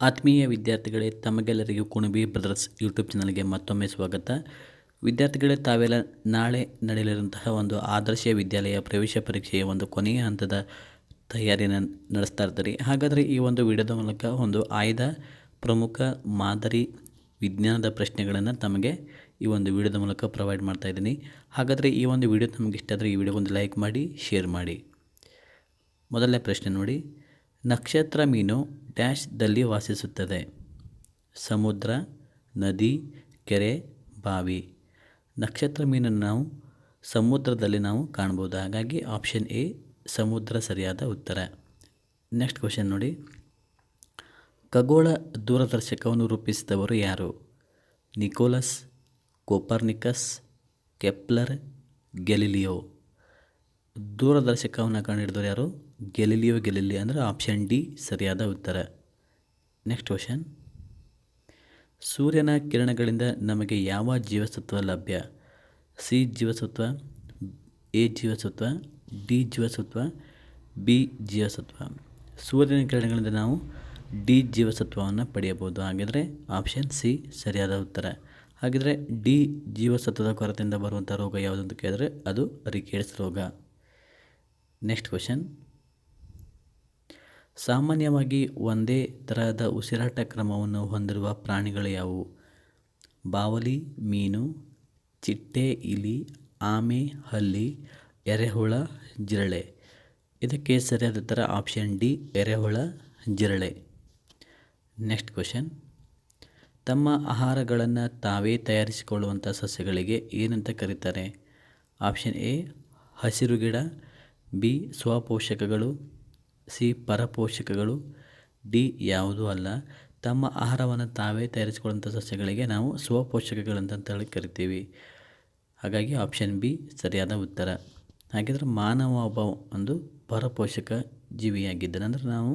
ಆತ್ಮೀಯ ವಿದ್ಯಾರ್ಥಿಗಳೇ, ತಮಗೆಲ್ಲರಿಗೂ ಕುಣಬಿ ಬ್ರದರ್ಸ್ ಯೂಟ್ಯೂಬ್ ಚಾನಲ್ಗೆ ಮತ್ತೊಮ್ಮೆ ಸ್ವಾಗತ. ವಿದ್ಯಾರ್ಥಿಗಳೇ, ತಾವೆಲ್ಲ ನಾಳೆ ನಡೆಯಲಿರುವಂತಹ ಒಂದು ಆದರ್ಶ ವಿದ್ಯಾಲಯ ಪ್ರವೇಶ ಪರೀಕ್ಷೆಯ ಒಂದು ಕೊನೆಯ ಹಂತದ ತಯಾರಿಯನ್ನು ನಡೆಸ್ತಾ ಇರ್ತಾರೆ. ಹಾಗಾದರೆ ಈ ಒಂದು ವಿಡಿಯೋದ ಮೂಲಕ ಒಂದು ಆಯ್ದ ಪ್ರಮುಖ ಮಾದರಿ ವಿಜ್ಞಾನದ ಪ್ರಶ್ನೆಗಳನ್ನು ತಮಗೆ ಈ ಒಂದು ವಿಡಿಯೋದ ಮೂಲಕ ಪ್ರೊವೈಡ್ ಮಾಡ್ತಾ ಇದ್ದೀನಿ. ಹಾಗಾದರೆ ಈ ಒಂದು ವಿಡಿಯೋ ತಮಗೆ ಇಷ್ಟ ಆದರೆ ಈ ವಿಡಿಯೋ ಒಂದು ಲೈಕ್ ಮಾಡಿ ಶೇರ್ ಮಾಡಿ. ಮೊದಲನೇ ಪ್ರಶ್ನೆ ನೋಡಿ. ನಕ್ಷತ್ರ ಮೀನು ಡ್ಯಾಶ್ದಲ್ಲಿ ವಾಸಿಸುತ್ತದೆ. ಸಮುದ್ರ, ನದಿ, ಕೆರೆ, ಬಾವಿ. ನಕ್ಷತ್ರ ಮೀನನ್ನು ನಾವು ಸಮುದ್ರದಲ್ಲಿ ನಾವು ಕಾಣ್ಬೋದು ಹಾಗಾಗಿ ಆಪ್ಷನ್ ಎ ಸಮುದ್ರ ಸರಿಯಾದ ಉತ್ತರ. ನೆಕ್ಸ್ಟ್ ಕ್ವಶನ್ ನೋಡಿ. ಖಗೋಳ ದೂರದರ್ಶಕವನ್ನು ರೂಪಿಸಿದವರು ಯಾರು? Nicholas, Copernicus, Kepler, Galileo. ದೂರದರ್ಶಕವನ್ನು ಕಂಡುಹಿಡಿದವರು ಯಾರು? ಗೆಲಿಲಿಯೋ ಗೆಲಿಲಿ ಅಂದರೆ ಆಪ್ಷನ್ ಡಿ ಸರಿಯಾದ ಉತ್ತರ. ನೆಕ್ಸ್ಟ್ ಕ್ವಶನ್ ಸೂರ್ಯನ ಕಿರಣಗಳಿಂದ ನಮಗೆ ಯಾವ ಜೀವಸತ್ವ ಲಭ್ಯ? ಸಿ ಜೀವಸತ್ವ ಎ ಜೀವಸತ್ವ ಡಿ ಜೀವಸತ್ವ ಬಿ ಜೀವಸತ್ವ. ಸೂರ್ಯನ ಕಿರಣಗಳಿಂದ ನಾವು ಡಿ ಜೀವಸತ್ವವನ್ನು ಪಡೆಯಬಹುದು. ಹಾಗಿದ್ರೆ ಆಪ್ಷನ್ ಸಿ ಸರಿಯಾದ ಉತ್ತರ. ಹಾಗಿದ್ರೆ ಡಿ ಜೀವಸತ್ವದ ಕೊರತೆಯಿಂದ ಬರುವಂಥ ರೋಗ ಯಾವುದು ಅಂತ ಕೇಳಿದ್ರೆ ಅದು ರಿಕೇಟ್ಸ್ ರೋಗ. ನೆಕ್ಸ್ಟ್ ಕ್ವಶನ್ ಸಾಮಾನ್ಯವಾಗಿ ಒಂದೇ ತರಹದ ಉಸಿರಾಟ ಕ್ರಮವನ್ನು ಹೊಂದಿರುವ ಪ್ರಾಣಿಗಳು ಯಾವುವು? ಬಾವಲಿ, ಮೀನು, ಚಿಟ್ಟೆ, ಇಲಿ, ಆಮೆ, ಹಲ್ಲಿ, ಎರೆಹುಳ, ಜಿರಳೆ. ಇದಕ್ಕೆ ಸರಿಯಾದ ಉತ್ತರ ಆಪ್ಷನ್ ಡಿ ಎರೆಹುಳ, ಜಿರಳೆ. ನೆಕ್ಸ್ಟ್ ಕ್ವೆಶನ್ ತಮ್ಮ ಆಹಾರಗಳನ್ನು ತಾವೇ ತಯಾರಿಸಿಕೊಳ್ಳುವಂಥ ಸಸ್ಯಗಳಿಗೆ ಏನಂತ ಕರೀತಾರೆ? ಆಪ್ಷನ್ ಎ ಹಸಿರು ಗಿಡ. ಬಿ ಸ್ವಪೋಷಕಗಳು. ಸಿ ಪರಪೋಷಕಗಳು, ಡಿ ಯಾವುದೂ ಅಲ್ಲ. ತಮ್ಮ ಆಹಾರವನ್ನು ತಾವೇ ತಯಾರಿಸಿಕೊಳ್ಳುವಂಥ ಸಸ್ಯಗಳಿಗೆ ನಾವು ಸ್ವಪೋಷಕಗಳಂತ ಹೇಳಿ ಕರಿತೀವಿ. ಹಾಗಾಗಿ ಆಪ್ಷನ್ ಬಿ ಸರಿಯಾದ ಉತ್ತರ. ಹಾಗಿದ್ರೆ ಮಾನವ ಒಬ್ಬ ಒಂದು ಪರಪೋಷಕ ಜೀವಿಯಾಗಿದ್ದಾನೆ. ಅಂದರೆ ನಾವು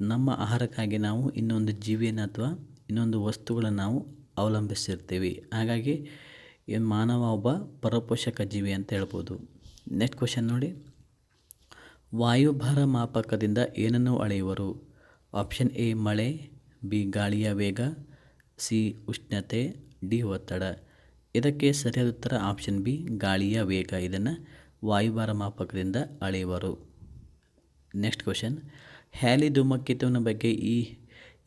ನಮ್ಮ ಆಹಾರಕ್ಕಾಗಿ ನಾವು ಇನ್ನೊಂದು ಜೀವಿಯನ್ನು ಅಥವಾ ಇನ್ನೊಂದು ವಸ್ತುಗಳನ್ನು ನಾವು ಅವಲಂಬಿಸಿರ್ತೀವಿ. ಹಾಗಾಗಿ ಮಾನವ ಒಬ್ಬ ಪರಪೋಷಕ ಜೀವಿ ಅಂತ ಹೇಳ್ಬೋದು. ನೆಕ್ಸ್ಟ್ ಕ್ವಶನ್ ನೋಡಿ. ವಾಯುಭಾರ ಮಾಪಕದಿಂದ ಏನನ್ನು ಅಳೆಯುವರು? ಆಪ್ಷನ್ ಎ, ಮಳೆ, ಬಿ, ಗಾಳಿಯ ವೇಗ, ಸಿ, ಉಷ್ಣತೆ, ಡಿ, ಒತ್ತಡ. ಇದಕ್ಕೆ ಸರಿಯಾದ ಉತ್ತರ ಆಪ್ಷನ್ ಬಿ, ಗಾಳಿಯ ವೇಗ. ಇದನ್ನು ವಾಯುಭಾರ ಮಾಪಕದಿಂದ ಅಳೆಯುವರು. Next question. ಹ್ಯಾಲಿ ಧೂಮಕೇತುವಿನ ಬಗ್ಗೆ ಈ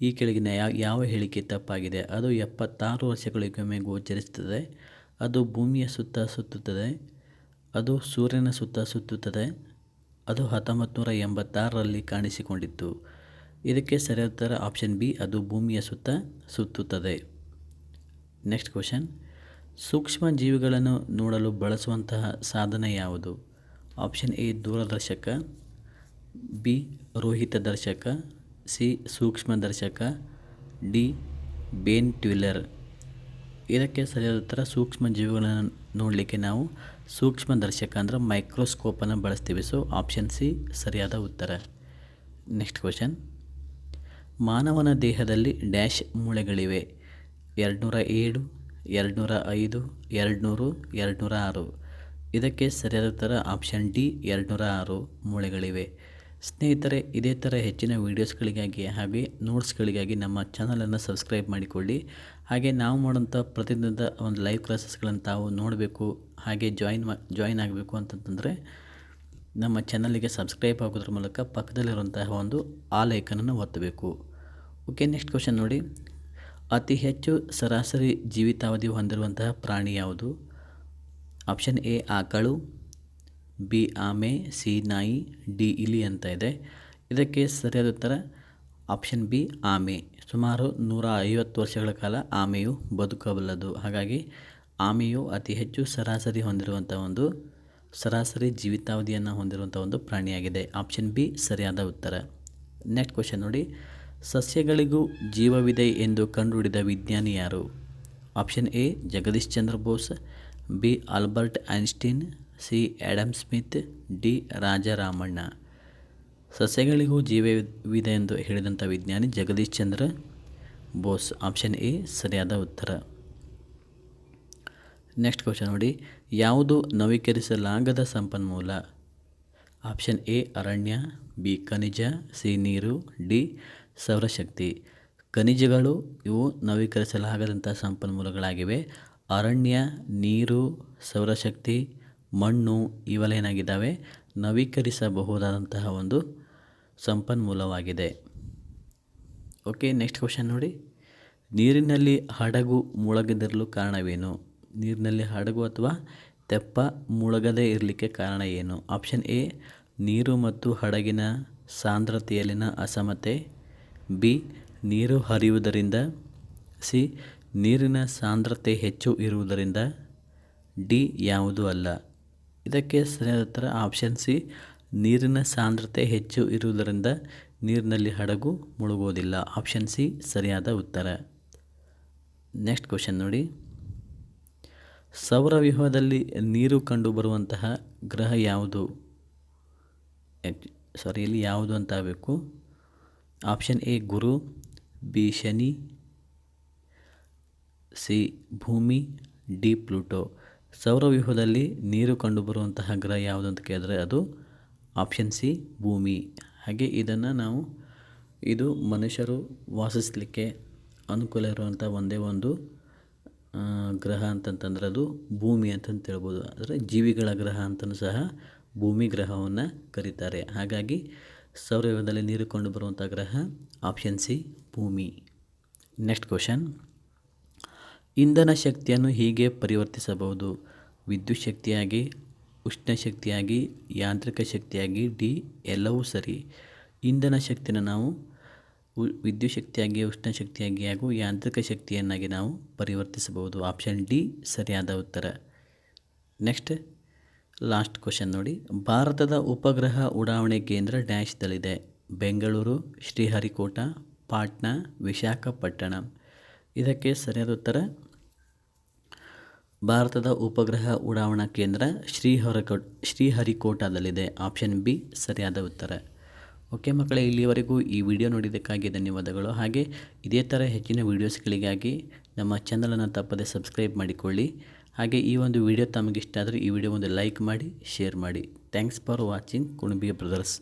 ಈ ಕೆಳಗಿನ ಯಾವ ಯಾವ ಹೇಳಿಕೆ ತಪ್ಪಾಗಿದೆ? ಅದು ಎಪ್ಪತ್ತಾರು ವರ್ಷಗಳಿಗೊಮ್ಮೆ ಗೋಚರಿಸುತ್ತದೆ. ಅದು ಭೂಮಿಯ ಸುತ್ತ ಸುತ್ತುತ್ತದೆ. ಅದು ಸೂರ್ಯನ ಸುತ್ತ ಸುತ್ತುತ್ತದೆ. ಅದು ಹತ್ತೊಂಬತ್ತು ನೂರ ಎಂಬತ್ತಾರರಲ್ಲಿ ಕಾಣಿಸಿಕೊಂಡಿತ್ತು. ಇದಕ್ಕೆ ಸರಿಯಾದ ಉತ್ತರ ಆಪ್ಷನ್ ಬಿ, ಅದು ಭೂಮಿಯ ಸುತ್ತ ಸುತ್ತುತ್ತದೆ. Next question. ಸೂಕ್ಷ್ಮ ಜೀವಿಗಳನ್ನು ನೋಡಲು ಬಳಸುವಂತಹ ಸಾಧನ ಯಾವುದು? ಆಪ್ಷನ್ ಎ, ದೂರದರ್ಶಕ. ಬಿ, ರೋಹಿತ ದರ್ಶಕ. ಸಿ, ಸೂಕ್ಷ್ಮ ದರ್ಶಕ. ಡಿ, ಬೇನ್ ಟ್ವಿಲ್ಲರ್. ಇದಕ್ಕೆ ಸರಿಯಾದ ಉತ್ತರ ಸೂಕ್ಷ್ಮ ಜೀವಿಗಳನ್ನು ನೋಡಲಿಕ್ಕೆ ನಾವು ಸೂಕ್ಷ್ಮ ದರ್ಶಕ ಅಂದರೆ ಮೈಕ್ರೋಸ್ಕೋಪನ್ನು ಬಳಸ್ತೀವಿ. ಸೊ ಆಪ್ಷನ್ ಸಿ ಸರಿಯಾದ ಉತ್ತರ. ನೆಕ್ಸ್ಟ್ ಕ್ವಶನ್ ಮಾನವನ ದೇಹದಲ್ಲಿ ಡ್ಯಾಶ್ ಮೂಳೆಗಳಿವೆ. ಎರಡುನೂರ ಏಳು, ಎರಡುನೂರ ಐದು, ಎರಡುನೂರು, ಎರಡುನೂರ ಆರು. ಇದಕ್ಕೆ ಸರಿಯಾದ ಉತ್ತರ ಆಪ್ಷನ್ ಡಿ ಎರಡುನೂರ ಆರು ಮೂಳೆಗಳಿವೆ. ಸ್ನೇಹಿತರೆ, ಇದೇ ಥರ ಹೆಚ್ಚಿನ ವೀಡಿಯೋಸ್ಗಳಿಗಾಗಿ ಹಾಗೆ ನೋಟ್ಸ್ಗಳಿಗಾಗಿ ನಮ್ಮ ಚಾನಲನ್ನು ಸಬ್ಸ್ಕ್ರೈಬ್ ಮಾಡಿಕೊಳ್ಳಿ. ಹಾಗೆ ನಾವು ಮಾಡೋಂಥ ಪ್ರತಿದಿನದ ಒಂದು ಲೈವ್ ಕ್ಲಾಸಸ್ಗಳನ್ನು ತಾವು ನೋಡಬೇಕು, ಹಾಗೆ ಜಾಯಿನ್ ಮಾ, ಜಾಯಿನ್ ಆಗಬೇಕು ಅಂತಂತಂದರೆ ನಮ್ಮ ಚಾನಲಿಗೆ ಸಬ್ಸ್ಕ್ರೈಬ್ ಆಗೋದ್ರ ಮೂಲಕ ಪಕ್ಕದಲ್ಲಿರುವಂತಹ ಒಂದು ಆ ಲೈಕನನ್ನು ಒತ್ತಬೇಕು. ಓಕೆ, ನೆಕ್ಸ್ಟ್ ಕ್ವಶನ್ ನೋಡಿ. ಅತಿ ಹೆಚ್ಚು ಸರಾಸರಿ ಜೀವಿತಾವಧಿ ಹೊಂದಿರುವಂತಹ ಪ್ರಾಣಿ ಯಾವುದು? ಆಪ್ಷನ್ ಎ, ಆಕಳು. ಬಿ ಆಮೆ, ಸಿ ನಾಯಿ, ಡಿ ಇಲಿ ಅಂತ ಇದೆ. ಇದಕ್ಕೆ ಸರಿಯಾದ ಉತ್ತರ ಆಪ್ಷನ್ ಬಿ ಆಮೆ. ಸುಮಾರು ನೂರ ಐವತ್ತು ವರ್ಷಗಳ ಕಾಲ ಆಮೆಯು ಬದುಕಬಲ್ಲದು. ಹಾಗಾಗಿ ಆಮೆಯು ಅತಿ ಹೆಚ್ಚು ಸರಾಸರಿ ಹೊಂದಿರುವಂಥ ಒಂದು ಸರಾಸರಿ ಜೀವಿತಾವಧಿಯನ್ನು ಹೊಂದಿರುವಂಥ ಒಂದು ಪ್ರಾಣಿಯಾಗಿದೆ. ಆಪ್ಷನ್ ಬಿ ಸರಿಯಾದ ಉತ್ತರ. ನೆಕ್ಸ್ಟ್ ಕ್ವಶನ್ ನೋಡಿ. ಸಸ್ಯಗಳಿಗೂ ಜೀವವಿದೆ ಎಂದು ಕಂಡುಹಿಡಿದ ವಿಜ್ಞಾನಿ ಯಾರು? Option A Jagadish Chandra Bose, B Albert Einstein C. Adam Smith, D. Raja Ramanna. ಸಸ್ಯಗಳಿಗೂ ಜೀವವಿದೆ ಎಂದು ಹೇಳಿದಂಥ ವಿಜ್ಞಾನಿ ಜಗದೀಶ್ ಚಂದ್ರ. ಬೋಸ್ ಆಪ್ಷನ್ ಎ, ಸರಿಯಾದ ಉತ್ತರ. ನೆಕ್ಸ್ಟ್ ಕ್ವಶನ್ ನೋಡಿ. ಯಾವುದು ನವೀಕರಿಸಲಾಗದ ಸಂಪನ್ಮೂಲ? ಆಪ್ಷನ್ ಎ, ಅರಣ್ಯ, ಬಿ, ಖನಿಜ, ಸಿ, ನೀರು, ಡಿ, ಸೌರಶಕ್ತಿ. ಖನಿಜಗಳು ಇವು ನವೀಕರಿಸಲಾಗದಂಥ ಸಂಪನ್ಮೂಲಗಳಾಗಿವೆ. ಅರಣ್ಯ, ನೀರು, ಸೌರಶಕ್ತಿ ಮಣ್ಣು ಇವೆಲ್ಲ ಏನಾಗಿದ್ದಾವೆ ನವೀಕರಿಸಬಹುದಾದಂತಹ ಒಂದು ಸಂಪನ್ಮೂಲವಾಗಿದೆ. ಓಕೆ, ನೆಕ್ಸ್ಟ್ ಕ್ವಶನ್ ನೋಡಿ. ನೀರಿನಲ್ಲಿ ಹಡಗು ಮುಳುಗದಿರಲು ಕಾರಣವೇನು? ನೀರಿನಲ್ಲಿ ಹಡಗು ಅಥವಾ ತೆಪ್ಪ ಮುಳುಗದೇ ಇರಲಿಕ್ಕೆ ಕಾರಣ ಏನು? ಆಪ್ಷನ್ ಎ, ನೀರು ಮತ್ತು ಹಡಗಿನ ಸಾಂದ್ರತೆಯಲ್ಲಿನ ಅಸಮತೆ. ಬಿ, ನೀರು ಹರಿಯುವುದರಿಂದ. ಸಿ, ನೀರಿನ ಸಾಂದ್ರತೆ ಹೆಚ್ಚು ಇರುವುದರಿಂದ. ಡಿ, ಯಾವುದೂ ಅಲ್ಲ. ಇದಕ್ಕೆ ಸರಿಯಾದ ಉತ್ತರ ಆಪ್ಷನ್ ಸಿ ನೀರಿನ ಸಾಂದ್ರತೆ ಹೆಚ್ಚು ಇರುವುದರಿಂದ ನೀರಿನಲ್ಲಿ ಹಡಗು ಮುಳುಗುವುದಿಲ್ಲ. ಆಪ್ಷನ್ ಸಿ ಸರಿಯಾದ ಉತ್ತರ. ನೆಕ್ಸ್ಟ್ ಕ್ವಶನ್ ನೋಡಿ. ಸೌರವ್ಯೂಹದಲ್ಲಿ ನೀರು ಕಂಡುಬರುವಂತಹ ಗ್ರಹ ಯಾವುದು? ಸಾರಿ ಇಲ್ಲಿ ಯಾವುದು ಅಂತ ಆಗಬೇಕು. ಆಪ್ಷನ್ ಎ ಗುರು ಬಿ ಶನಿ ಸಿ ಭೂಮಿ ಡಿ ಪ್ಲೂಟೋ ಸೌರವ್ಯೂಹದಲ್ಲಿ ನೀರು ಕಂಡುಬರುವಂತಹ ಗ್ರಹ ಯಾವುದು ಅಂತ ಕೇಳಿದ್ರೆ ಅದು ಆಪ್ಷನ್ ಸಿ, ಭೂಮಿ. ಹಾಗೆ ಇದನ್ನು ನಾವು ಇದು ಮನುಷ್ಯರು ವಾಸಿಸಲಿಕ್ಕೆ ಅನುಕೂಲ ಇರುವಂಥ ಒಂದೇ ಒಂದು ಗ್ರಹ ಅಂತಂತಂದ್ರೆ ಅದು ಭೂಮಿ ಅಂತಂತ ಹೇಳ್ಬೋದು ಅಂದರೆ ಜೀವಿಗಳ ಗ್ರಹ ಅಂತಲೂ ಸಹ ಭೂಮಿ ಗ್ರಹವನ್ನು ಕರೀತಾರೆ. ಹಾಗಾಗಿ ಸೌರವ್ಯೂಹದಲ್ಲಿ ನೀರು ಕಂಡು ಬರುವಂಥ ಗ್ರಹ ಆಪ್ಷನ್ ಸಿ, ಭೂಮಿ. ನೆಕ್ಸ್ಟ್ ಕ್ವಶನ್ ಇಂಧನ ಶಕ್ತಿಯನ್ನು ಹೀಗೆ ಪರಿವರ್ತಿಸಬಹುದು. ವಿದ್ಯುತ್ ಶಕ್ತಿಯಾಗಿ, ಉಷ್ಣ ಶಕ್ತಿಯಾಗಿ, ಯಾಂತ್ರಿಕ ಶಕ್ತಿಯಾಗಿ, ಡಿ, ಎಲ್ಲವೂ ಸರಿ. ಇಂಧನ ಶಕ್ತಿನ ನಾವು ವಿದ್ಯುತ್ ಶಕ್ತಿಯಾಗಿ ಉಷ್ಣ ಶಕ್ತಿಯಾಗಿ ಹಾಗೂ ಯಾಂತ್ರಿಕ ಶಕ್ತಿಯನ್ನಾಗಿ ನಾವು ಪರಿವರ್ತಿಸಬಹುದು. ಆಪ್ಷನ್ ಡಿ, ಸರಿಯಾದ ಉತ್ತರ. ನೆಕ್ಸ್ಟ್, ಲಾಸ್ಟ್ ಕ್ವಶನ್ ನೋಡಿ. ಭಾರತದ ಉಪಗ್ರಹ ಉಡಾವಣೆ ಕೇಂದ್ರ ಡ್ಯಾಶ್ದಲ್ಲಿದೆ. ಬೆಂಗಳೂರು, ಶ್ರೀಹರಿಕೋಟ, ಪಾಟ್ನಾ, ವಿಶಾಖಪಟ್ಟಣಂ. ಇದಕ್ಕೆ ಸರಿಯಾದ ಉತ್ತರ, ಭಾರತದ ಉಪಗ್ರಹ ಉಡಾವಣಾ ಕೇಂದ್ರ ಶ್ರೀಹರಿಕೋಟ್ ಶ್ರೀಹರಿಕೋಟಾದಲ್ಲಿದೆ. ಆಪ್ಷನ್ ಬಿ, ಸರಿಯಾದ ಉತ್ತರ. ಓಕೆ ಮಕ್ಕಳೇ, ಇಲ್ಲಿವರೆಗೂ ಈ ವಿಡಿಯೋ ನೋಡಿದ್ದಕ್ಕಾಗಿ ಧನ್ಯವಾದಗಳು. ಹಾಗೆ ಇದೇ ಥರ ಹೆಚ್ಚಿನ ವೀಡಿಯೋಸ್ಗಳಿಗಾಗಿ ನಮ್ಮ ಚಾನಲನ್ನು ತಪ್ಪದೆ ಸಬ್ಸ್ಕ್ರೈಬ್ ಮಾಡಿಕೊಳ್ಳಿ. ಹಾಗೆ ಈ ಒಂದು ವಿಡಿಯೋ ತಮಗಿಷ್ಟ ಆದರೆ ಈ ವಿಡಿಯೋ ಒಂದು ಲೈಕ್ ಮಾಡಿ, ಶೇರ್ ಮಾಡಿ. Thanks for watching Kunabi brothers.